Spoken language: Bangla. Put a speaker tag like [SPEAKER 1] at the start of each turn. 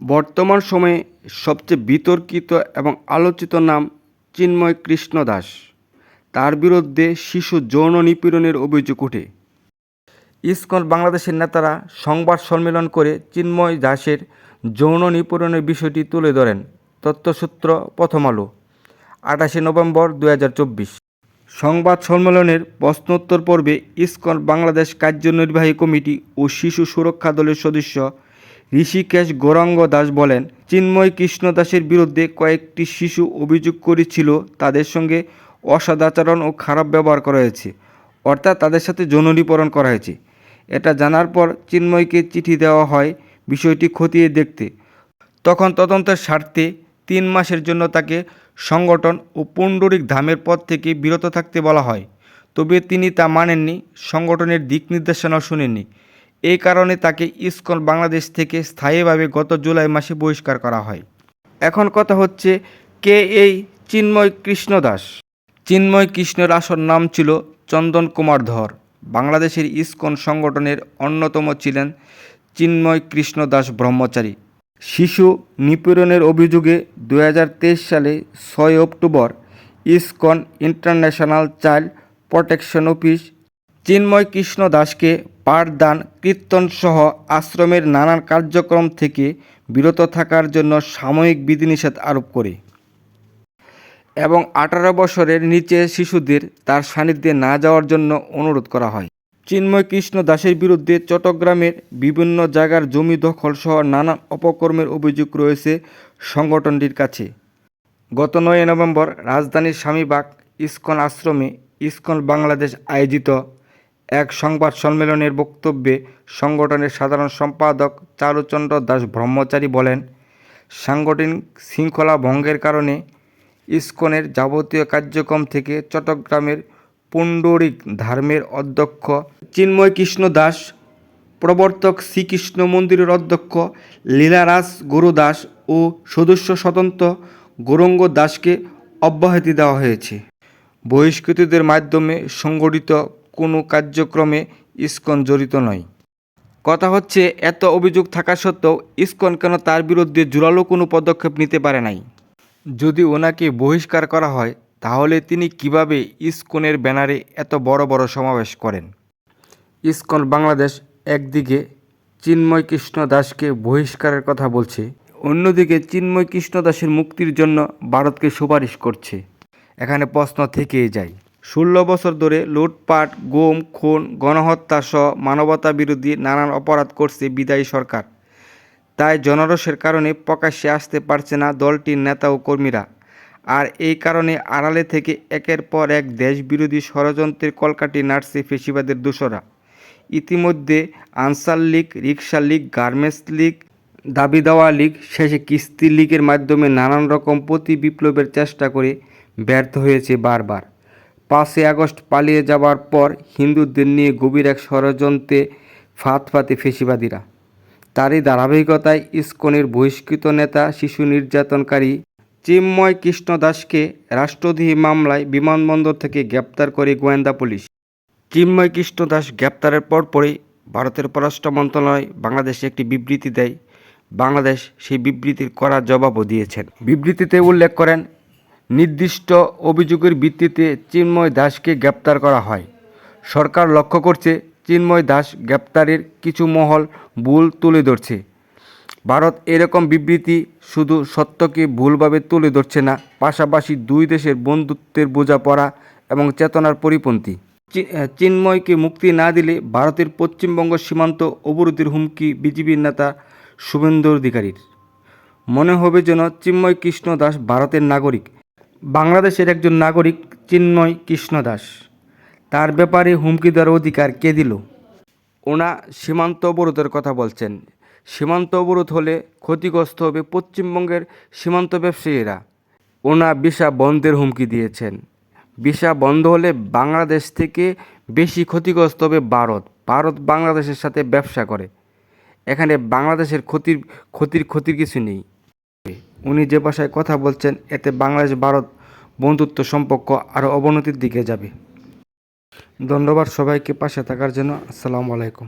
[SPEAKER 1] বর্তমান সময়ে সবচেয়ে বিতর্কিত এবং আলোচিত নাম চিন্ময় কৃষ্ণ দাস। তার বিরুদ্ধে শিশু যৌন নিপীড়নের অভিযোগ ওঠে। ইসকন বাংলাদেশের নেতারা সংবাদ সম্মেলন করে চিন্ময় দাসের যৌন নিপীড়নের বিষয়টি তুলে ধরেন। তথ্যসূত্র প্রথম আলো, আঠাশে নভেম্বর দু হাজার চব্বিশ। সংবাদ সম্মেলনের প্রশ্নোত্তর পর্বে ইসকন বাংলাদেশ কার্যনির্বাহী কমিটি ও শিশু সুরক্ষা দলের সদস্য ঋষিকেশ গৌরাঙ্গ দাস বলেন, চিন্ময় কৃষ্ণ দাসের বিরুদ্ধে কয়েকটি শিশু অভিযোগ করেছিল, তাদের সঙ্গে অসদাচরণ ও খারাপ ব্যবহার করা হয়েছে, অর্থাৎ তাদের সাথে যৌন নিপীড়ন করা হয়েছে। এটা জানার পর চিন্ময়কে চিঠি দেওয়া হয় বিষয়টি খতিয়ে দেখতে। তখন তদন্তের স্বার্থে তিন মাসের জন্য তাকে সংগঠন ও পুণ্ডরিক ধামের পদ থেকে বিরত থাকতে বলা হয়। তবে তিনি তা মানেননি, সংগঠনের দিক নির্দেশনাও শুনেননি। এই কারণে তাকে ইসকন বাংলাদেশ থেকে স্থায়ীভাবে গত জুলাই মাসে বহিষ্কার করা হয়। এখন কথা হচ্ছে, কে এই চিন্ময় কৃষ্ণ দাস? চিন্ময় কৃষ্ণের আসল নাম ছিল চন্দন কুমার ধর। বাংলাদেশের ইসকন সংগঠনের অন্যতম ছিলেন চিন্ময় কৃষ্ণ দাস ব্রহ্মচারী। শিশু নিপীড়নের অভিযোগে দু হাজার তেইশ সালে ছয় October ISKCON international child protection office Chinmoy Krishna দাসকে পাঠদান কীর্তনসহ আশ্রমের নানান কার্যক্রম থেকে বিরত থাকার জন্য সাময়িক বিধিনিষেধ আরোপ করে। এবং আঠারো বছরের নিচে শিশুদের তার সান্নিধ্যে না যাওয়ার জন্য অনুরোধ করা হয়। চিন্ময় কৃষ্ণ দাসের বিরুদ্ধে চট্টগ্রামের বিভিন্ন জায়গার জমি দখল সহ নানান অপকর্মের অভিযোগ রয়েছে সংগঠনটির কাছে। গত নয় নভেম্বর রাজধানীর স্বামীবাগ ইস্কন আশ্রমে ইস্কন বাংলাদেশ আয়োজিত এক সংবাদ সম্মেলনের বক্তব্যে সংগঠনের সাধারণ সম্পাদক চারুচন্দ্র দাস ব্রহ্মচারী বলেন, সাংগঠনিক শৃঙ্খলা ভঙ্গের কারণে ইসকনের যাবতীয় কার্যক্রম থেকে চট্টগ্রামের পুণ্ডরিক ধর্মের অধ্যক্ষ চিন্ময় কৃষ্ণ দাস, প্রবর্তক শ্রীকৃষ্ণ মন্দিরের অধ্যক্ষ লীলারাজ গুরু দাস ও সদস্য স্বতন্ত্র গৌরঙ্গ দাসকে অব্যাহতি দেওয়া হয়েছে। বহিষ্কৃতদের মাধ্যমে সংগঠিত কোনো কার্যক্রমে ইসকন জড়িত নয়। কথা হচ্ছে, এত অভিযোগ থাকা সত্ত্বেও ইসকন কেন তার বিরুদ্ধে জোরালো কোনো পদক্ষেপ নিতে পারে নাই? যদি ওনাকে বহিষ্কার করা হয়, তাহলে তিনি কীভাবে ইসকনের ব্যানারে এত বড় বড় সমাবেশ করেন? ইসকন বাংলাদেশ একদিকে চিন্ময় কৃষ্ণ দাসকে বহিষ্কারের কথা বলছে, অন্যদিকে চিন্ময় কৃষ্ণ দাসের মুক্তির জন্য ভারতকে সুপারিশ করছে। এখানে প্রশ্ন থেকেই যায় ষোলো বছর ধরে লুটপাট, গুম, খুন, গণহত্যা সহ মানবতা বিরোধী নানান অপরাধ করছে বিদায়ী সরকার। তাই জনরসের কারণে প্রকাশ্যে আসতে পারছে না দলটির নেতা ও কর্মীরা। আর এই কারণে আড়ালে থেকে একের পর এক দেশবিরোধী ষড়যন্ত্রের কলকাটি নাড়ছে ফেসিবাদের দোষরা ইতিমধ্যে Ansar league rickshaw league, garments league, দাবি দেওয়া লীগ, শেষে কিস্তি লীগের মাধ্যমে নানান রকম প্রতি বিপ্লবের চেষ্টা করে ব্যর্থ হয়েছে বারবার। পাঁচই আগস্ট পালিয়ে যাবার পর হিন্দুদের নিয়ে গভীর এক ষড়যন্ত্রে ফাঁদ ফাতে ফেসিবাদীরা। তারই ধারাবাহিকতায় ইস্কনের বহিষ্কৃত নেতা, শিশু নির্যাতনকারী চিন্ময় কৃষ্ণ দাসকে রাষ্ট্রদ্রোহী মামলায় বিমানবন্দর থেকে গ্রেপ্তার করে গোয়েন্দা পুলিশ। চিন্ময় কৃষ্ণ দাস গ্রেপ্তারের পরপরই ভারতের পররাষ্ট্র মন্ত্রণালয় বাংলাদেশে একটি বিবৃতি দেয়। বাংলাদেশ সেই বিবৃতির কড়া জবাবও দিয়েছেন। বিবৃতিতে উল্লেখ করেন নির্দিষ্ট অভিযোগের ভিত্তিতে চিন্ময় দাসকে গ্রেপ্তার করা হয়। সরকার লক্ষ্য করছে চিন্ময় দাস গ্রেপ্তারের কিছু মহল ভুল তুলে ধরছে। ভারত এরকম বিবৃতি শুধু সত্যকে ভুলভাবে তুলে ধরছে না, পাশাপাশি দুই দেশের বন্ধুত্বের বোঝাপড়া এবং চেতনার পরিপন্থী। চিন্ময়কে মুক্তি না দিলে ভারতের পশ্চিমবঙ্গ সীমান্ত অবরোধের হুমকি বিজেপির নেতা শুভেন্দু অধিকারীর। মনে হবে যেন চিন্ময় কৃষ্ণ দাস ভারতের নাগরিক। বাংলাদেশের একজন নাগরিক চিন্ময় কৃষ্ণ দাস। তার ব্যাপারে হুমকি দেওয়ার অধিকার কে দিল? ওনা সীমান্ত অবরোধের কথা বলছেন। সীমান্ত অবরোধ হলে ক্ষতিগ্রস্ত হবে পশ্চিমবঙ্গের সীমান্ত ব্যবসায়ীরা। ওনা ভিসা বন্ধের হুমকি দিয়েছেন। ভিসা বন্ধ হলে বাংলাদেশ থেকে বেশি ক্ষতিগ্রস্ত হবে ভারত। ভারত বাংলাদেশের সাথে ব্যবসা করে। এখানে বাংলাদেশের ক্ষতির ক্ষতির ক্ষতির কিছু নেই। উনি যে ভাষায় কথা বলছেন, এতে বাংলাদেশ, ভারত বন্ধুত্ব সম্পর্ক আরও অবনতির দিকে যাবে। ধন্যবাদ সবাইকে পাশে থাকার জন্য। আসসালামু আলাইকুম।